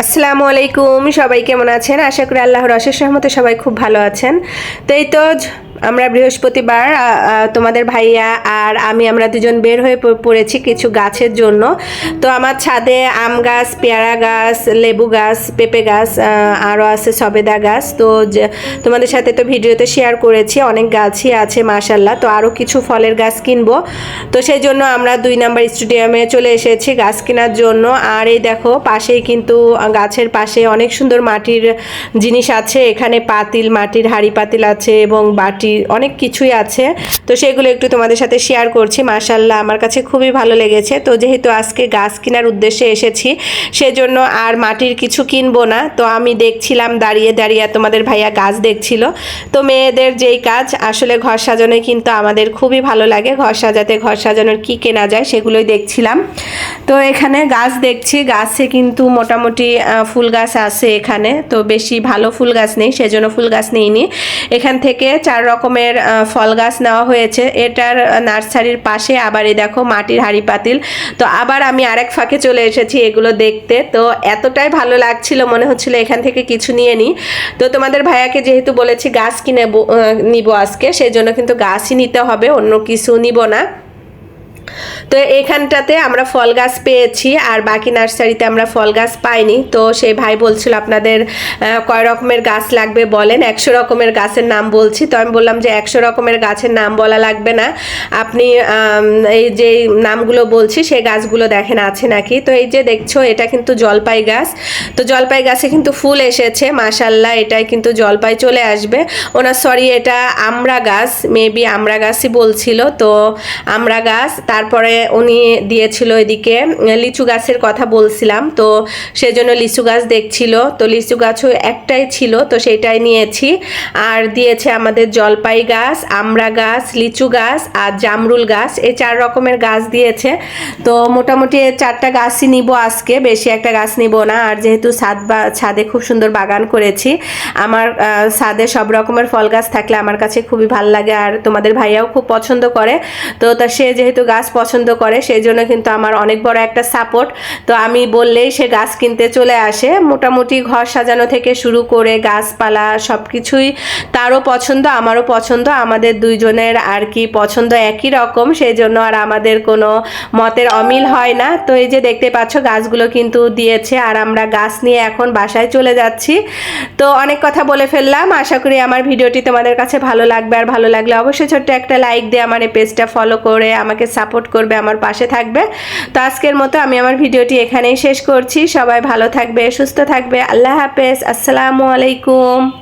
আসসালামু আলাইকুম, সবাই কেমন আছেন? আশা করি আল্লাহর অশেষ রহমতে সবাই খুব ভালো আছেন। তো এই তো আমরা বৃহস্পতিবার তোমাদের ভাইয়া আর আমি, আমরা দুজন বের হয়ে পড়েছি কিছু গাছের জন্য। তো আমার ছাদে আম গাছ, পেয়ারা গাছ, লেবু গাছ, পেঁপে গাছ আরও আছে সবেদা গাছ। তো তোমাদের সাথে তো ভিডিওতে শেয়ার করেছি, অনেক গাছই আছে মাশাল্লাহ তো আরও কিছু ফলের গাছ কিনবো। তো সেই জন্য আমরা দুই নাম্বার স্টেডিয়ামে চলে এসেছি গাছ কেনার জন্য। আর এই দেখো, পাশেই কিন্তু গাছের পাশে অনেক সুন্দর মাটির জিনিস আছে। এখানে পাতিল, মাটির হাড়ি পাতিল আছে এবং বাটি অনেক কিছুই আছে। তো সেগুলো একটু তোমাদের সাথে শেয়ার করছি। মাশাল্লাহ আমার কাছে খুবই ভালো লেগেছে। তো যেহেতু আজকে গাছ কেনার উদ্দেশ্যে এসেছি, সেজন্য আর মাটির কিছু কিনবো না। তো আমি দেখছিলাম দাঁড়িয়ে দাঁড়িয়ে তোমাদের ভাইয়া গাছ দেখছিল। তো মেয়েদের যেই কাজ, আসলে ঘর সাজানোই কিন্তু আমাদের খুবই ভালো লাগে। ঘর সাজাতে ঘর সাজানোর কি কেনা যায় সেগুলোই দেখছিলাম। তো এখানে গাছ দেখছি। গাছে কিন্তু মোটামুটি ফুল গাছ আছে এখানে। তো বেশি ভালো ফুল গাছ নেই, সেজন্য ফুল গাছ নেইনি। এখান থেকে চার রকমের ফল গাছ নেওয়া হয়েছে। এটার নার্সারির পাশে আবার এই দেখো মাটির হাড়ি পাতিল। তো আবার আমি আরেক ফাঁকে চলে এসেছি এগুলো দেখতে। তো এতটাই ভালো লাগছিল, মনে হচ্ছিল এখান থেকে কিছু নিয়ে নিই। তো তোমাদের ভাইয়াকে যেহেতু বলেছি গাছ কিনে নিব আজকে, সেই জন্য কিন্তু গাছই নিতে হবে, অন্য কিছু নিব না। তো এখানটাতে আমরা ফল গাছ পেয়েছি আর বাকি নার্সারিতে আমরা ফল গাছ পাইনি। তো সেই ভাই বলছিল, আপনাদের কয় রকমের গাছ লাগবে বলেন? একশো রকমের গাছের নাম বলছি। তো আমি বললাম যে, একশো রকমের গাছের নাম বলা লাগবে না। আপনি এই যে নামগুলো বলছি সেই গাছগুলো দেখেন, আছে নাকি? তো এই যে দেখছ, এটা কিন্তু জলপাই গাছ। তো জলপাই গাছে কিন্তু ফুল এসেছে মাশাল্লাহ এটাই কিন্তু জলপাই চলে আসবে। ওনার, সরি, এটা আমরা গাছ, মেবি আমরা গাছই বলছিল। তো আমরা গাছ, তারপরে উনি দিয়েছিল এদিকে, লিচু গাছের কথা বলছিলাম, তো সেজন্য লিচু গাছ দেখছিল। তো লিচু গাছও একটাই ছিল, তো সেটাই নিয়েছি। আর দিয়েছে আমাদের জলপাই গাছ, আমড়া গাছ, লিচু গাছ আর জামরুল গাছ, এই চার রকমের গাছ দিয়েছে। তো মোটামুটি চারটা গাছই নিব আজকে, বেশি একটা গাছ নিব না। আর যেহেতু ছাদ বা, ছাদে খুব সুন্দর বাগান করেছি, আমার ছাদে সব রকমের ফল গাছ থাকলে আমার কাছে খুবই ভালো লাগে। আর তোমাদের ভাইয়াও খুব পছন্দ করে, তো তা সে যেহেতু গাছ পছন্দ করে সেই জন্য কিন্তু আমার অনেক বড় একটা সাপোর্ট তো আমি বললেই সে গাছ কিনতে চলে আসে। মোটামুটি ঘর সাজানো থেকে শুরু করে গাছপালা সব কিছুই তারও পছন্দ, আমারও পছন্দ। আমাদের দুইজনের আর কি পছন্দ একই রকম সেই জন্য আর আমাদের কোনো মতের অমিল হয় না। তো এই যে দেখতে পাচ্ছ, গাছগুলো কিন্তু দিয়েছে আর আমরা গাছ নিয়ে এখন বাসায় চলে যাচ্ছি। তো অনেক কথা বলে ফেললাম। আশা করি আমার ভিডিওটি তোমাদের কাছে ভালো লাগবে। আর ভালো লাগলে অবশ্যই ছোট্ট একটা লাইক দিয়ে আমার এই পেজটা ফলো করে আমাকে সাপোর্ট করবে আমার পাশে থাকবে। তো আজকের মতো আমি আমার ভিডিওটি এখানেই শেষ করছি। সবাই ভালো থাকবে, সুস্থ থাকবে। আল্লাহ হাফেজ। আসসালামু আলাইকুম।